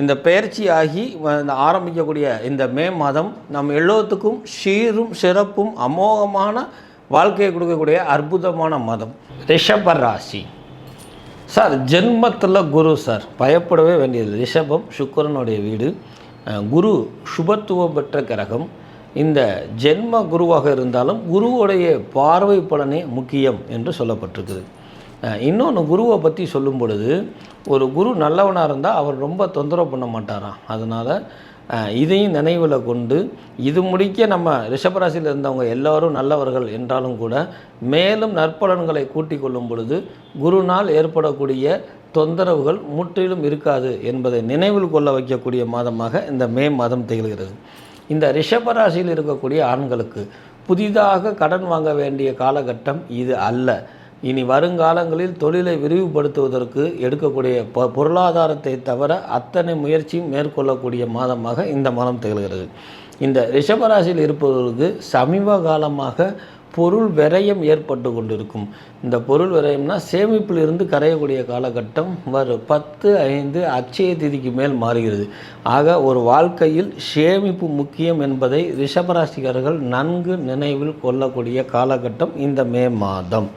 இந்த பெயர்ச்சி ஆகி ஆரம்பிக்கக்கூடிய இந்த மே மாதம் நம் எல்லோத்துக்கும் சீரும் சிறப்பும் அமோகமான வாழ்க்கையை கொடுக்கக்கூடிய அற்புதமான மதம். ரிஷப ராசி சார் ஜென்மத்தில் குரு சார். பயப்படவே வேண்டியது ரிஷபம் சுக்கரனுடைய வீடு. குரு சுபத்துவம் பெற்ற கிரகம். இந்த ஜென்ம குருவாக இருந்தாலும் குருவுடைய பார்வை பலனே முக்கியம் என்று சொல்லப்பட்டிருக்குது. இன்னொன்று குருவை பற்றி சொல்லும் பொழுது ஒரு குரு நல்லவனாக இருந்தால் அவர் ரொம்ப தொந்தரவு பண்ண மாட்டாராம். அதனால் இதையும் நினைவில் கொண்டு இது முடிக்க நம்ம ரிஷபராசியில் இருந்தவங்க எல்லாரும் நல்லவர்கள் என்றாலும் கூட மேலும் நற்பலன்களை கூட்டிக் கொள்ளும் பொழுது குருனால் ஏற்படக்கூடிய தொந்தரவுகள் முற்றிலும் இருக்காது என்பதை நினைவில் கொள்ள வைக்கக்கூடிய மாதமாக இந்த மே மாதம் திகழ்கிறது. இந்த ரிஷபராசியில் இருக்கக்கூடிய ஆண்களுக்கு புதிதாக கடன் வாங்க வேண்டிய காலகட்டம் இது அல்ல. இனி வருங்காலங்களில் தொழிலை விரிவுபடுத்துவதற்கு எடுக்கக்கூடிய பொ பொருளாதாரத்தை தவிர அத்தனை முயற்சியும் மேற்கொள்ளக்கூடிய மாதமாக இந்த மாதம் திகழ்கிறது. இந்த ரிஷபராசியில் இருப்பவர்களுக்கு சமீப காலமாக பொருள் விரயம் ஏற்பட்டு கொண்டிருக்கும். இந்த பொருள் விரயம்னா சேமிப்பில் இருந்து கரையக்கூடிய காலகட்டம் வரும் பத்து ஐந்து அச்சய திதிக்கு மேல் மாறுகிறது. ஆக ஒரு வாழ்க்கையில் சேமிப்பு முக்கியம் என்பதை ரிஷபராசிக்காரர்கள் நன்கு நினைவில் கொள்ளக்கூடிய காலகட்டம் இந்த மே மாதம்.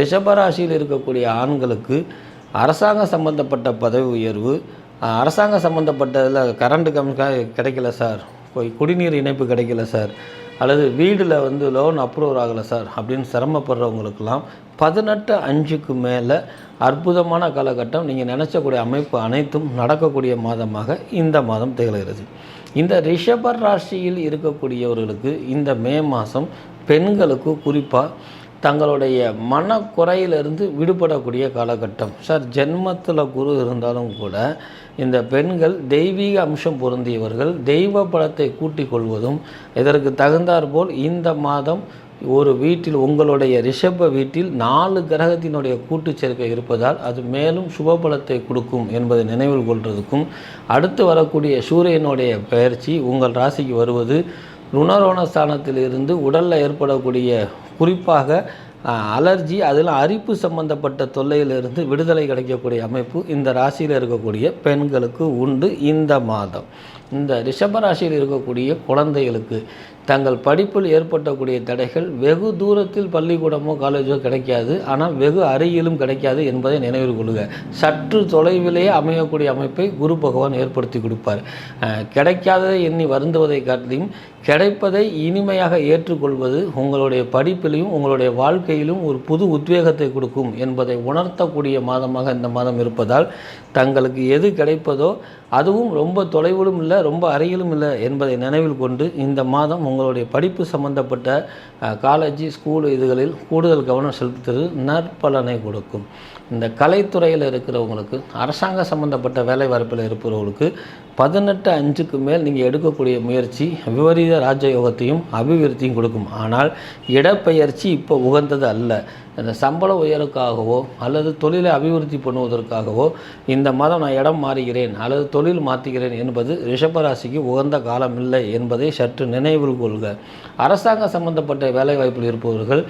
ரிஷபராசியில் இருக்கக்கூடிய ஆண்களுக்கு அரசாங்க சம்பந்தப்பட்ட பதவி உயர்வு அரசாங்கம் அரசாங்க சம்மந்தப்பட்டதில் கரண்ட்டு கம் கிடைக்கல சார். போய் குடிநீர் இணைப்பு கிடைக்கல சார். அல்லது வீடில் வந்து லோன் அப்ரூவ் ஆகலை சார் அப்படின்னு சிரமப்படுறவங்களுக்கெல்லாம் பதினெட்டு அஞ்சுக்கு மேலே அற்புதமான காலகட்டம். நீங்கள் நினச்சக்கூடிய அமைப்பு அனைத்தும் நடக்கக்கூடிய மாதமாக இந்த மாதம் திகழ்கிறது. இந்த ரிஷப ராசியில் இருக்கக்கூடியவர்களுக்கு இந்த மே மாதம் பெண்களுக்கு குறிப்பாக தங்களுடைய மனக்குறையிலிருந்து விடுபடக்கூடிய காலகட்டம். சார் ஜென்மத்தில் குரு இருந்தாலும் கூட இந்த பெண்கள் தெய்வீக அம்சம் பொருந்தியவர்கள் தெய்வ பலத்தை கூட்டிக் கொள்வதும் இதற்கு தகுந்தாற்போல் இந்த மாதம் ஒரு வீட்டில் உங்களுடைய ரிஷப வீட்டில் நாலு கிரகத்தினுடைய கூட்டுச் சேர்க்கை இருப்பதால் அது மேலும் சுபபலத்தை கொடுக்கும் என்பதை நினைவில் கொள்வதற்கும் அடுத்து வரக்கூடிய சூரியனுடைய பெயர்ச்சி உங்கள் ராசிக்கு வருவது ருணரோண ஸ்தானத்திலிருந்து உடலில் ஏற்படக்கூடிய குறிப்பாக அலர்ஜி அதில் அரிப்பு சம்பந்தப்பட்ட தொல்லையிலிருந்து விடுதலை கிடைக்கக்கூடிய அமைப்பு இந்த ராசியில் இருக்கக்கூடிய பெண்களுக்கு உண்டு இந்த மாதம். இந்த ரிஷபராசியில் இருக்கக்கூடிய குழந்தைகளுக்கு தங்கள் படிப்பில் ஏற்பட்டக்கூடிய தடைகள் வெகு தூரத்தில் பள்ளிக்கூடமோ காலேஜோ கிடைக்காது. ஆனால் வெகு அருகிலும் கிடைக்காது என்பதை நினைவில் கொள்க. சற்று தொலைவிலேயே அமையக்கூடிய அமைப்பை குரு பகவான் ஏற்படுத்தி கொடுப்பார். கிடைக்காததை எண்ணி வருந்துவதை காட்டிலும் கிடைப்பதை இனிமையாக ஏற்றுக்கொள்வது உங்களுடைய படிப்பிலையும் உங்களுடைய வாழ்க்கையிலும் ஒரு புது உத்வேகத்தை கொடுக்கும் என்பதை உணர்த்தக்கூடிய மாதமாக இந்த மாதம் இருப்பதால் தங்களுக்கு எது கிடைப்பதோ அதுவும் ரொம்ப தொலைவிலும் இல்லை ரொம்ப அருகிலும் இல்லை என்பதை நினைவில் கொண்டு இந்த மாதம் உங்களுடைய படிப்பு சம்பந்தப்பட்ட காலேஜ் ஸ்கூல் இதுகளில் கூடுதல் கவனம் செலுத்துவது நற்பலனை கொடுக்கும். இந்த கலைத்துறையில் இருக்கிறவங்களுக்கு அரசாங்க சம்பந்தப்பட்ட வேலை வாய்ப்பில் இருப்பவர்களுக்கு பதினெட்டு அஞ்சுக்கு மேல் நீங்கள் எடுக்கக்கூடிய முயற்சி விபரீத ராஜயோகத்தையும் அபிவிருத்தியும் கொடுக்கும். ஆனால் இடப்பெயர்ச்சி இப்போ உகந்தது அல்ல. இந்த சம்பள உயருக்காகவோ அல்லது தொழிலை அபிவிருத்தி பண்ணுவதற்காகவோ இந்த மாதம் நான் இடம் மாறுகிறேன் அல்லது தொழில் மாற்றுகிறேன் என்பது ரிஷபராசிக்கு உகந்த காலம் இல்லை என்பதை சற்று நினைவில் கொள்க. அரசாங்க சம்பந்தப்பட்ட வேலைவாய்ப்பில் இருப்பவர்கள்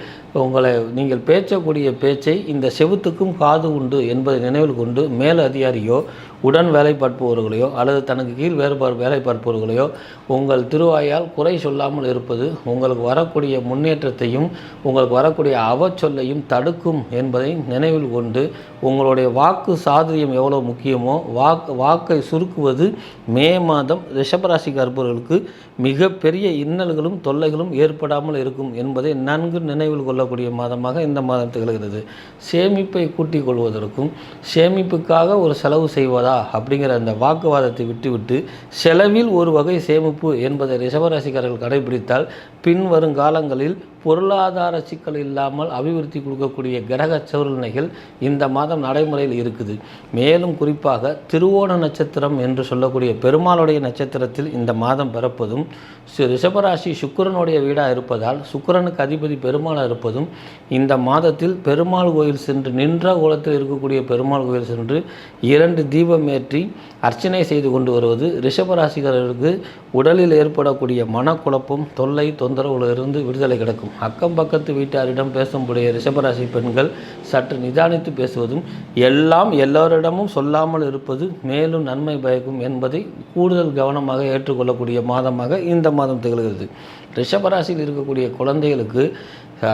உங்களை நீங்கள் பேசக்கூடிய பேச்சை இந்த செவுத்துக்கும் காது உண்டு என்பதை நினைவில் கொண்டு மேல் அதிகாரியோ உடன் வேலை பார்ப்பவர்களையோ அல்லது தனக்கு கீழ் வேறுபாடு வேலை பார்ப்பவர்களையோ உங்கள் திருவாயால் குறை சொல்லாமல் இருப்பது உங்களுக்கு வரக்கூடிய முன்னேற்றத்தையும் உங்களுக்கு வரக்கூடிய அவச்சொல்லையும் தடுக்கும் என்பதை நினைவில் கொண்டு உங்களுடைய வாக்கு சாதுரியம் எவ்வளோ முக்கியமோ வாக்கு வாக்கை சுருக்குவது மே மாதம் ரிஷபராசிக்கு இருப்பவர்களுக்கு மிகப்பெரிய இன்னல்களும் தொல்லைகளும் ஏற்படாமல் இருக்கும் என்பதை நன்கு நினைவில் கொள்ளக்கூடிய மாதமாக இந்த மாதம் திகழ்கிறது. சேமிப்பை கூட்டிக் கொள்வதற்கும் சேமிப்புக்காக ஒரு செலவு செய்வதா அப்படிங்கிற அந்த வாக்குவாதத்தை விட்டு விட்டுவிட்டு செலவில் ஒரு வகை சேமிப்பு என்பதை ரிஷபராசிக்காரர்கள் கடைபிடித்தால் பின்வரும் காலங்களில் பொருளாதார சிக்கல் இல்லாமல் அபிவிருத்தி கொடுக்கக்கூடிய கிரக சூழ்நிலைகள் இந்த மாதம் நடைமுறையில் இருக்குது. மேலும் குறிப்பாக திருவோண நட்சத்திரம் என்று சொல்லக்கூடிய பெருமாளுடைய நட்சத்திரத்தில் இந்த மாதம் பிறப்பதும் ரிஷபராசி சுக்கரனுடைய வீடாக இருப்பதால் சுக்கிரனுக்கு அதிபதி பெருமாளாக இருப்பதும் இந்த மாதத்தில் பெருமாள் கோயில் சென்று நின்ற கோலத்தில் இருக்கக்கூடிய பெருமாள் கோயில் சென்று இரண்டு தீபம் ஏற்றி அர்ச்சனை செய்து கொண்டு வருவது ரிஷபராசிக்காரர்களுக்கு உடலில் ஏற்படக்கூடிய மனக்குழப்பம் தொல்லை தொந்தரவுகளிலிருந்து விடுதலை கிடக்கும். அக்கம் பக்கத்து வீட்டாரிடம் பேசும்புடைய ரிஷபராசி பெண்கள் சற்று நிதானித்து பேசுவதும் எல்லாம் எல்லோரிடமும் சொல்லாமல் இருப்பது மேலும் நன்மை பயக்கும் என்பதை கூடுதல் கவனமாக ஏற்றுக்கொள்ளக்கூடிய மாதமாக இந்த மாதம் திகழ்கிறது. ரிஷபராசியில் இருக்கக்கூடிய குழந்தைகளுக்கு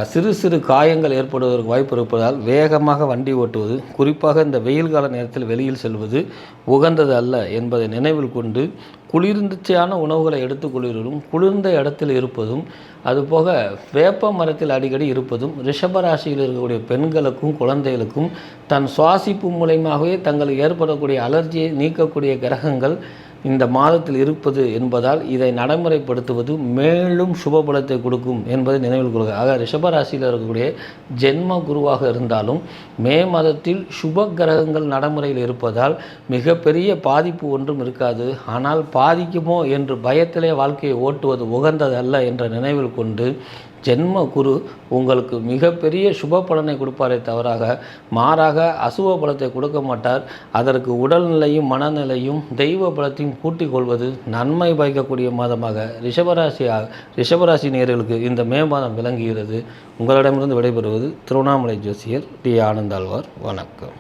சிறு சிறு காயங்கள் ஏற்படுவதற்கு வாய்ப்பு இருப்பதால் வேகமாக வண்டி ஓட்டுவது குறிப்பாக இந்த வெயில் கால நேரத்தில் வெளியில் செல்வது உகந்தது அல்ல என்பதை நினைவில் கொண்டு குளிர்ந்துச்சியான உணவுகளை எடுத்துக்கொள்வதும் குளிர்ந்த இடத்தில் இருப்பதும் அதுபோக வேப்ப மரத்தில் அடிக்கடி இருப்பதும் ரிஷபராசியில் இருக்கக்கூடிய பெண்களுக்கும் குழந்தைகளுக்கும் தன் சுவாசிப்பு மூலயமாகவே தங்களுக்கு ஏற்படக்கூடிய அலர்ஜியை நீக்கக்கூடிய கிரகங்கள் இந்த மாதத்தில் இருப்பது என்பதால் இதை நடைமுறைப்படுத்துவது மேலும் சுபபலத்தை கொடுக்கும் என்பதை நினைவில் கொள்க. ஆக ரிஷபராசியில் இருக்கக்கூடிய ஜென்ம குருவாக இருந்தாலும் மே மாதத்தில் சுப கிரகங்கள் நடைமுறையில் இருப்பதால் மிகப்பெரிய பாதிப்பு ஒன்றும் இருக்காது. ஆனால் பாதிக்குமோ என்று பயத்திலே வாழ்க்கையை ஓட்டுவது உகந்ததல்ல என்ற நினைவில் கொண்டு ஜென்ம குரு உங்களுக்கு மிகப்பெரிய சுப பலனை கொடுப்பாரே தவறாக மாறாக அசுப பலத்தை கொடுக்க மாட்டார். அதற்கு உடல்நிலையும் மனநிலையும் தெய்வ பலத்தையும் கூட்டிக் கொள்வது நன்மை பயக்கக்கூடிய மாதமாக ரிஷபராசி ரிஷபராசி நேர்களுக்கு இந்த மே மாதம் விளங்குகிறது. உங்களிடமிருந்து விடைபெறுவது திருவண்ணாமலை ஜோசியர் டி. ஆனந்தாழ்வார். வணக்கம்.